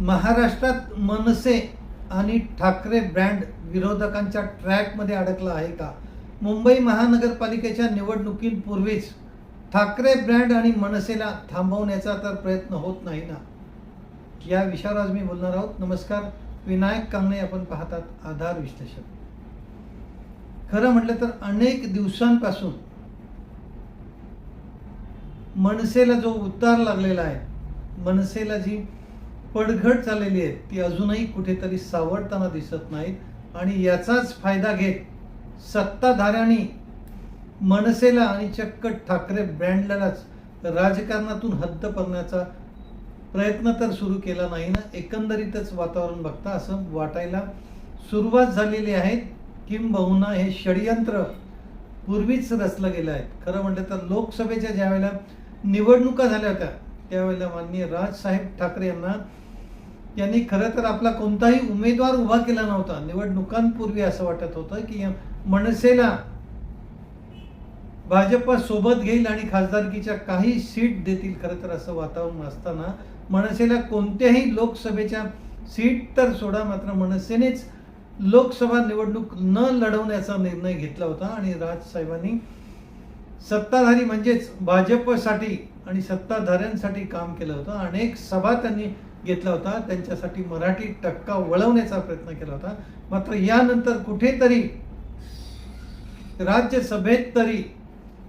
महाराष्ट्रात मनसे आणि ठाकरे ब्रँड विरोधकांच्या ट्रॅकमध्ये अडकला आहे का? मुंबई महानगरपालिकेच्या निवडणुकींपूर्वीच ठाकरे ब्रँड आणि मनसेला थांबवण्याचा तर प्रयत्न होत नाही ना? या विषयावर आज मी बोलणार आहोत. नमस्कार. विनायक कांगणे आपण पाहतात आधार विश्लेषण खरं म्हटलं तर अनेक दिवसांपासून मनसेला जो उतार लागलेला आहे मनसेला जी पडघट झालेली आहे ती अजूनही कुठेतरी सावरताना दिसत नाहीत. आणि याचाच फायदा घेत सत्ताधाऱ्यांनी मनसेला आणि चक्क ठाकरे ब्रँडलाच राजकारणातून हद्द करण्याचा प्रयत्न तर सुरू केला नाही ना? एकंदरीतच वातावरण बघता असं वाटायला सुरुवात झालेली आहे. किंबहुना हे षडयंत्र पूर्वीच रचलं गेलं आहे. खरं म्हटलं तर लोकसभेच्या ज्या वेळेला निवडणुका झाल्या होत्या त्यावेळेला माननीय राजसाहेब ठाकरे यांना यांनी खरं तर आपला कोणताही उमेदवार उभा केला नव्हता. निवडणुकांपूर्वी असं वाटत होतं की मनसेला भाजप सोबत घेईल आणि खासदारकीच्या काही सीट देतील. खरं तर असं वातावरण असताना मनसेला कोणत्याही लोकसभेच्या सीट तर सोडा मात्र मनसेनेच लोकसभा निवडणूक न लढवण्याचा निर्णय घेतला होता. आणि राजसाहेबांनी सत्ताधारी म्हणजेच भाजपसाठी आणि सत्ताधाऱ्यांसाठी काम केलं होतं. अनेक सभा त्यांनी घेतला होता त्यांच्यासाठी मराठी टक्का वळवण्याचा प्रयत्न केला होता. मात्र यानंतर कुठेतरी राज्यसभेत तरी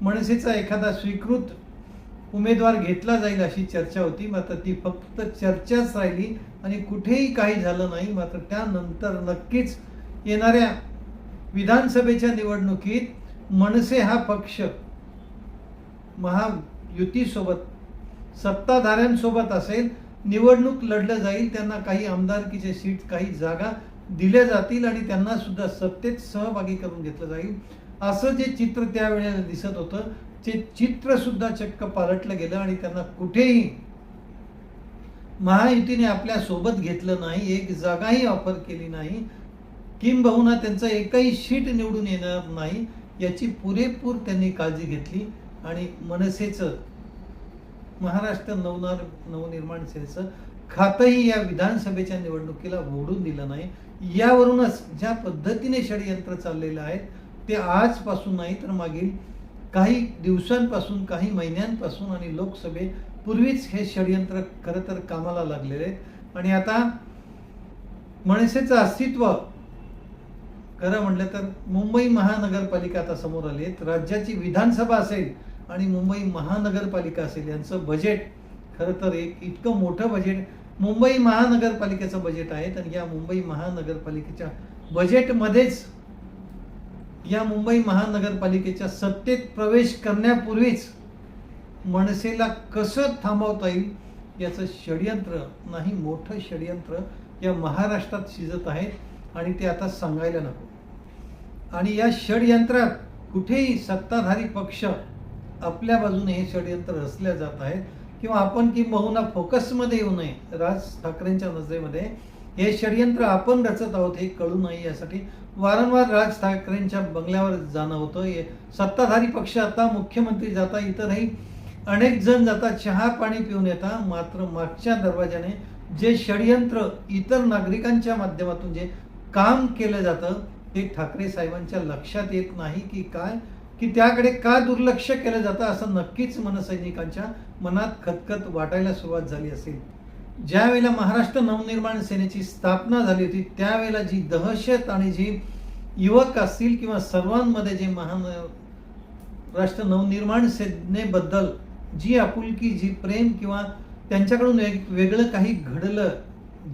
मनसेचा एखादा स्वीकृत उमेदवार घेतला जाईल अशी चर्चा होती. मात्र ती फक्त चर्चाच राहिली आणि कुठेही काही झालं नाही. मात्र त्यानंतर नक्कीच येणाऱ्या विधानसभेच्या निवडणुकीत मनसे हा पक्ष महा युतीसोबत सत्ताधाऱ्यांसोबत असेल निवडणूक लढलं जाईल त्यांना काही आमदारकीचे सीट काही जागा दिल्या जातील आणि त्यांना सुद्धा सत्तेत सहभागी करून घेतलं जाईल. असं जे चित्र त्यावेळेला दिसत होतं ते चित्रसुद्धा चक्क पालटलं गेलं आणि त्यांना कुठेही महायुतीने आपल्यासोबत घेतलं नाही एक जागाही ऑफर केली नाही. किंबहुना त्यांचं एकही शीट निवडून येणार नाही याची पुरेपूर त्यांनी काळजी घेतली आणि मनसेचं महाराष्ट्र नवनार नवनिर्माण सेनेचं खातंही या विधानसभेच्या निवडणुकीला ओढून दिलं नाही. यावरूनच ज्या पद्धतीने षडयंत्र चाललेलं आहे ते आजपासून नाही तर मागील काही दिवसांपासून काही महिन्यांपासून आणि लोकसभेपूर्वीच हे षडयंत्र खरं तर कामाला लागलेले आहेत. आणि आता मनसेचं अस्तित्व खरं म्हटलं तर मुंबई महानगरपालिका आता समोर आली आहेत राज्याची विधानसभा असेल आणि मुंबई महानगरपालिका असेल यांचं बजेट खरं तर एक इतकं मोठं बजेट मुंबई महानगरपालिकेचं बजेट आहे तर या मुंबई महानगरपालिकेच्या बजेटमध्येच या मुंबई महानगरपालिकेच्या सत्तेत प्रवेश करण्यापूर्वीच मनसेला कसं थांबवता येईल याचं षडयंत्र नाही मोठं षडयंत्र या महाराष्ट्रात शिजत आहे आणि ते आता सांगायला नको. आणि या षडयंत्रात कुठेही सत्ताधारी पक्ष आपल्या बाजूने हे षडयंत्र रचल्या जात आहेत किंवा आपण किंबहुना फोकसमध्ये येऊ नये राज ठाकरेंच्या नजरेमध्ये हे षडयंत्र आपण रचत आहोत हे कळू नये यासाठी वारंवार राज ठाकरेंच्या बंगल्यावर जाणं होतं. हे सत्ताधारी पक्ष आता मुख्यमंत्री जाता इतरही अनेक जण जातात चहा पाणी पिऊन येतात मात्र मागच्या दरवाजाने जे षडयंत्र इतर नागरिकांच्या माध्यमातून जे काम केलं जातं ते ठाकरे साहेबांच्या लक्षात येत नाही की काय? की त्याकडे का दुर्लक्ष केलं जातं असं नक्कीच मनसैनिकांच्या मनात खतखत वाटायला सुरुवात झाली असेल. ज्यावेळेला महाराष्ट्र नवनिर्माण सेनेची स्थापना झाली होती त्यावेळेला जी दहशत आणि जी युवक असतील किंवा सर्वांमध्ये जे महान राष्ट्र नवनिर्माण सेनेबद्दल जी आपुलकी जी प्रेम किंवा त्यांच्याकडून एक वेगळं काही घडलं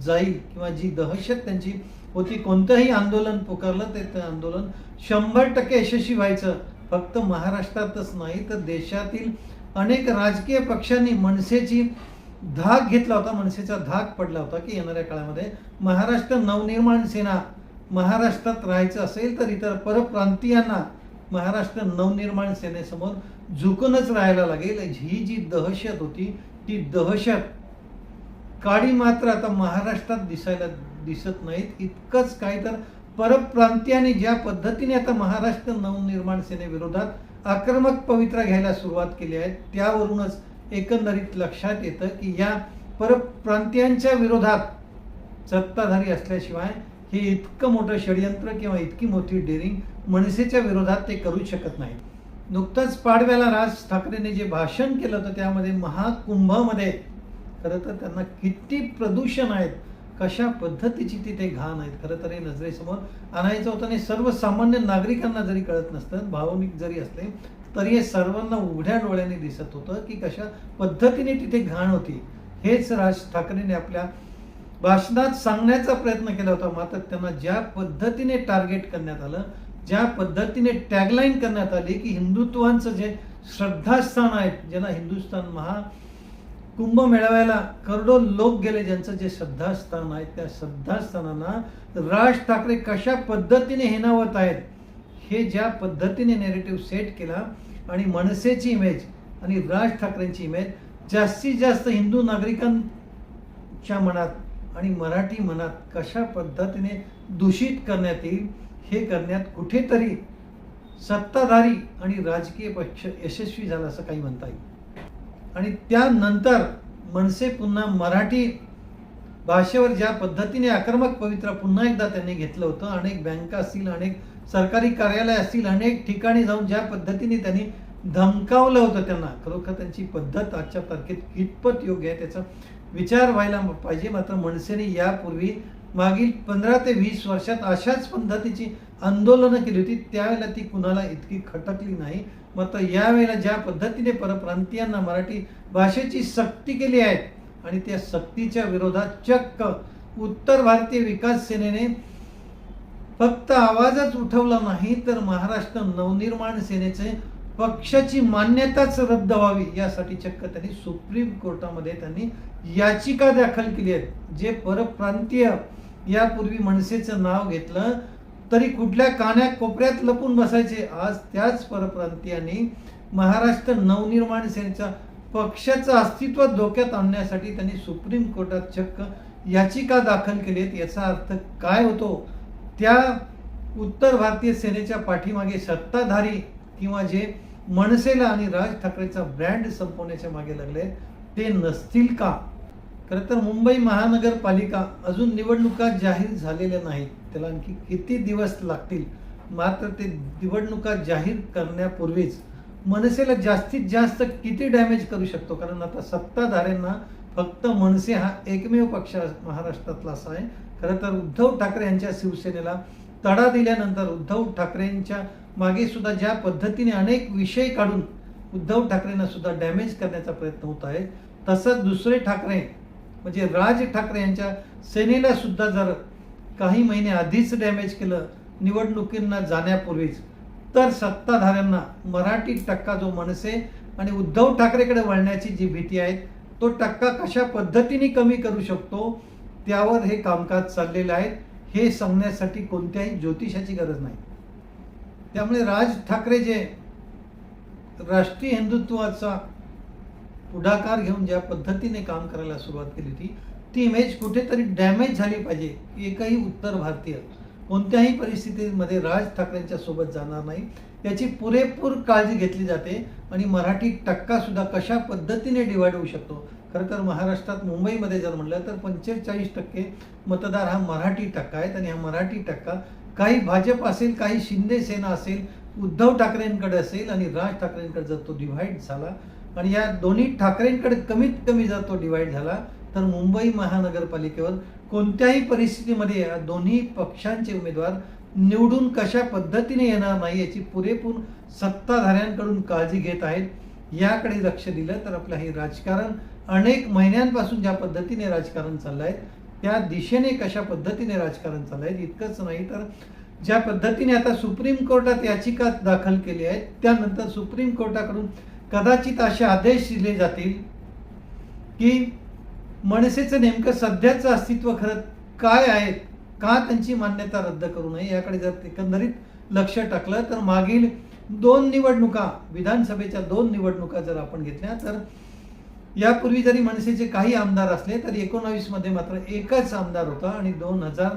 जाईल किंवा जी दहशत त्यांची होती कोणतंही आंदोलन पुकारलं ते आंदोलन शंभर टक्के यशस्वी व्हायचं. फक्त महाराष्ट्रातच नाही तर देशातील अनेक राजकीय पक्षांनी मनसेची धाक घेतला होता मनसेचा धाक पडला होता की येणाऱ्या काळामध्ये महाराष्ट्र नवनिर्माण सेना महाराष्ट्रात राहायचं असेल तर इतर परप्रांतीयांना महाराष्ट्र नवनिर्माण सेनेसमोर झुकूनच राहायला लागेल. ही जी दहशत होती ती दहशत काडी मात्र आता महाराष्ट्रात दिसायला दिसत नाहीत. इतकंच काय तर परप्रांतीयांनी ज्या पद्धतीने आता महाराष्ट्र नवनिर्माण सेनेविरोधात आक्रमक पवित्रा घ्यायला सुरुवात केली आहे त्यावरूनच एकंदरीत लक्षात येतं की या परप्रांतीयांच्या विरोधात सत्ताधारी असल्याशिवाय हे इतकं मोठं षडयंत्र किंवा इतकी मोठी डेअरिंग मनसेच्या विरोधात ते करू शकत नाही. नुकतंच पाडव्याला राज ठाकरेंनी जे भाषण केलं होतं त्यामध्ये महाकुंभामध्ये खरं तर त्यांना किती प्रदूषण आहेत कशा पद्धतीची तिथे घाण आहेत? खरं तर हे नजरेसमोर आणायचं होतं आणि सर्वसामान्य नागरिकांना जरी कळत नसतं भावनिक जरी असले तरी हे सर्वांना उघड्या डोळ्याने दिसत होतं की कशा पद्धतीने तिथे घाण होती. हेच राज ठाकरेंनी आपल्या भाषणात सांगण्याचा प्रयत्न केला होता. मात्र त्यांना ज्या पद्धतीने टार्गेट करण्यात आलं ज्या पद्धतीने टॅगलाईन करण्यात आली की हिंदुत्वांचं जे श्रद्धास्थान आहेत ज्यांना हिंदुस्थान महा कुंभ मेळाव्याला करोडो लोक गेले ज्यांचं जे श्रद्धास्थान आहे त्या श्रद्धास्थानांना राज ठाकरे कशा पद्धतीने हिनावत आहेत हे ज्या पद्धतीने नेरेटिव्ह सेट केला आणि मनसेची इमेज आणि राज ठाकरेंची इमेज जास्तीत जास्त हिंदू नागरिकांच्या मनात आणि मराठी मनात कशा पद्धतीने दूषित करण्यात येईल हे करण्यात कुठेतरी सत्ताधारी आणि राजकीय पक्ष यशस्वी झाला असं काही म्हणता येईल. आणि त्यानंतर मनसे पुन्हा मराठी भाषेवर ज्या पद्धतीने आक्रमक पवित्रा पुन्हा एकदा त्यांनी घेतलं होतं अनेक बँका असतील अनेक सरकारी कार्यालय असतील अनेक ठिकाणी जाऊन ज्या पद्धतीने त्यांनी धमकावलं होतं त्यांना खरोखर त्यांची पद्धत आजच्या तारखेत कितपत योग्य आहे त्याचा विचार व्हायला पाहिजे. मात्र मनसेने यापूर्वी मागील पंधरा ते वीस वर्षात अशाच पद्धतीची आंदोलनं केली होती त्यावेळेला ती कुणाला इतकी खटकली नाही. मात्र यावेळेला ज्या पद्धतीने परप्रांतीयांना मराठी भाषेची सक्ती केली आहे आणि त्या सक्तीच्या विरोधात चक्क उत्तर भारतीय विकास सेनेने फक्त आवाजच उठवला नाही तर महाराष्ट्र नवनिर्माण सेनेचे पक्षाची मान्यताच रद्द व्हावी यासाठी चक्क त्यांनी सुप्रीम कोर्टामध्ये त्यांनी याचिका दाखल केली आहे जे परप्रांतीय यापूर्वी मनसेचं नाव घेतलं तरी कुठल्या कान्या कोपऱ्यात लपून बसायचे? आज त्याच परप्रांतीयांनी महाराष्ट्र नवनिर्माण सेनेचा पक्षाचं अस्तित्व धोक्यात आणण्यासाठी त्यांनी सुप्रीम कोर्टात चक्क याचिका दाखल केली आहेत याचा अर्थ काय होतो? त्या उत्तर भारतीय सेनेच्या पाठीमागे सत्ताधारी किंवा जे मनसेला आणि राज ठाकरेचा ब्रँड संपवण्याच्या मागे लागले ते नसतील का? खरं तर मुंबई महानगरपालिका अजून निवडणुका जाहीर झालेल्या नाहीत. त्याला आणखी किती दिवस लागतील? मात्र ते निवडणुका जाहीर करण्यापूर्वीच मनसेला जास्तीत जास्त किती डॅमेज करू शकतो? कारण आता सत्ताधाऱ्यांना फक्त मनसे हा एकमेव पक्ष महाराष्ट्रातला असा आहे. खरं तर उद्धव ठाकरे यांच्या शिवसेनेला तडा दिल्यानंतर उद्धव ठाकरेंच्या मागे सुद्धा ज्या पद्धतीने अनेक विषय काढून उद्धव ठाकरेंना सुद्धा डॅमेज करण्याचा प्रयत्न होत आहे तसंच दुसरे ठाकरे म्हणजे राज ठाकरे यांच्या सेनेला सुद्धा जर काही महिने आधीच डॅमेज केलं निवडणुकींना जाण्यापूर्वीच तर सत्ताधाऱ्यांना मराठी टक्का जो मनसे आणि उद्धव ठाकरेकडे वळण्याची जी भीती आहे तो टक्का कशा पद्धतीने कमी करू शकतो त्यावर हे कामकाज चाललेले आहे. हे सांगण्यासाठी कोणत्याही ज्योतिषाची गरज नाही. त्यामुळे राज ठाकरे जे राष्ट्रीय हिंदुत्वाचा पुढाकार घेऊन ज्या पद्धतीने काम करायला सुरुवात केली ती ती इमेज कुठेतरी डॅमेज झाली पाहिजे एकही उत्तर भारतीय कोणत्याही परिस्थितीमध्ये राज ठाकरेंच्या सोबत जाणार नाही. याची पुरेपूर काळजी घेतली जाते आणि मराठी टक्का सुद्धा कशा पद्धतीने डिवाइड होऊ शकतो? खरं तर महाराष्ट्रात मुंबईमध्ये जर म्हणलं तर पंचेचाळीस टक्के मतदार हा मराठी टक्का आहेत आणि हा मराठी टक्का काही भाजप असेल काही शिंदे सेना असेल उद्धव ठाकरेंकडे असेल आणि राज ठाकरेंकडे जर तो डिव्हाइड झाला आणि या दोन्ही ठाकरेंकडे कमीत कमी जर तो डिवाईड झाला तर मुंबई महानगरपालिकेवर कोणत्याही परिस्थितीमध्ये या दोन्ही पक्षांचे उमेदवार निवडून कशा पद्धतीने येणार नाही याची पुरेपूर सत्ताधाऱ्यांकडून काळजी घेत आहेत याकडे लक्ष दिलं तर आपलं हे राजकारण अनेक महिन्यांपासून ज्या पद्धतीने राजकारण चाललं आहे त्या दिशेने कशा पद्धतीने राजकारण चाललं आहे इतकंच नाही तर ज्या पद्धतीने आता सुप्रीम कोर्टात याचिका दाखल केली आहे त्यानंतर सुप्रीम कोर्टाकडून कदाचित असे आदेश दिले जातील की मनसेचं नेमकं सध्याचं अस्तित्व खरं काय आहे का त्यांची मान्यता रद्द करू नये याकडे जर एकंदरीत लक्ष टाकलं तर मागील दोन निवडणुका विधानसभेच्या दोन निवडणुका जर आपण घेतल्या तर यापूर्वी जरी मनसेचे काही आमदार असले तरी एकोणावीसमध्ये मात्र एकच आमदार होता आणि दोन हजार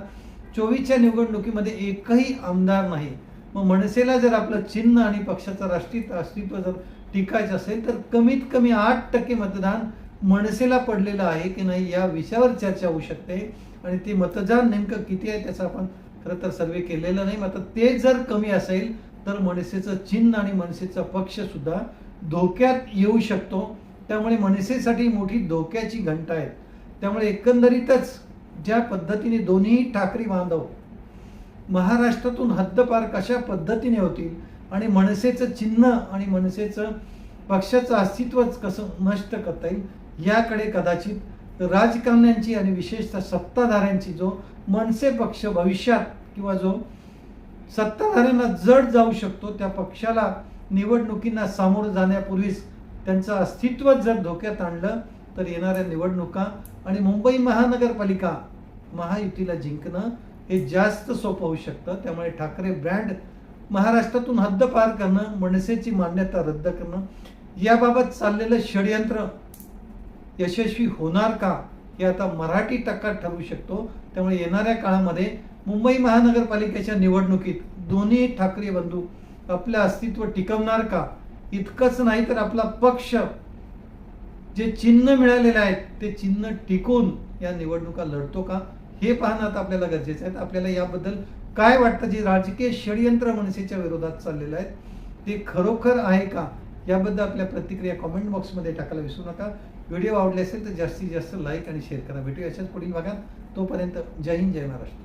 चोवीसच्या निवडणुकीमध्ये एकही आमदार नाही. मग मनसेला जर आपलं चिन्ह आणि पक्षाचं राष्ट्रीय अस्तित्व जर टिकायचं असेल तर कमीत कमी आठ टक्के मतदान मनसेला पडलेलं आहे की नाही या विषयावर चर्चा होऊ शकते. आणि ते मतदान नेमकं किती आहे त्याचा आपण खरं तर सर्वे केलेलं नाही. मात्र ते जर कमी असेल तर मनसेचं चिन्ह आणि मनसेचा पक्ष सुद्धा धोक्यात येऊ शकतो. त्यामुळे मनसेसाठी मोठी धोक्याची घंटा आहे. त्यामुळे एकंदरीतच ज्या पद्धतीने दोन्ही ठाकरे बांधव महाराष्ट्रातून हद्दपार कशा पद्धतीने होतील आणि मनसेचं चिन्ह आणि मनसेचं पक्षाचं अस्तित्वच कसं नष्ट करता येईल याकडे कदाचित राजकारण्यांची आणि विशेषतः सत्ताधाऱ्यांची जो मनसे पक्ष भविष्यात किंवा जो सत्ताधाऱ्यांना जड जाऊ शकतो त्या पक्षाला निवडणुकींना सामोरं जाण्यापूर्वीच त्यांचं अस्तित्व जर धोक्यात आणलं तर येणाऱ्या निवडणुका आणि मुंबई महानगरपालिका महायुतीला जिंकणं हे जास्त सोपं होऊ शकतं. त्यामुळे ठाकरे ब्रँड महाराष्ट्रातून हद्द पार करणं मनसेची मान्यता रद्द करणं याबाबत चाललेलं षडयंत्र यशस्वी होणार का हे आता मराठी टक्का ठरवू शकतो. त्यामुळे येणाऱ्या काळामध्ये मुंबई महानगरपालिकेच्या निवडणुकीत दोन्ही ठाकरे बंधू आपलं अस्तित्व टिकवणार का? इतकंच नाही तर आपला पक्ष जे चिन्ह मिळालेले आहेत ते चिन्ह टिकून या निवडणुका लढतो का? हे पाहणं आता आपल्याला गरजेचं आहे. आपल्याला याबद्दल काय वाटतं जे राजकीय षडयंत्र मनसेच्या विरोधात चाललेलं आहे? ते खरोखर आहे का? याबद्दल आपल्या प्रतिक्रिया कॉमेंट बॉक्समध्ये टाकायला विसरू नका. व्हिडिओ आवडले असेल तर जास्तीत जास्त लाईक आणि शेअर करा. भेटू अशाच पुढील भागात. तोपर्यंत जय हिंद जय महाराष्ट्र.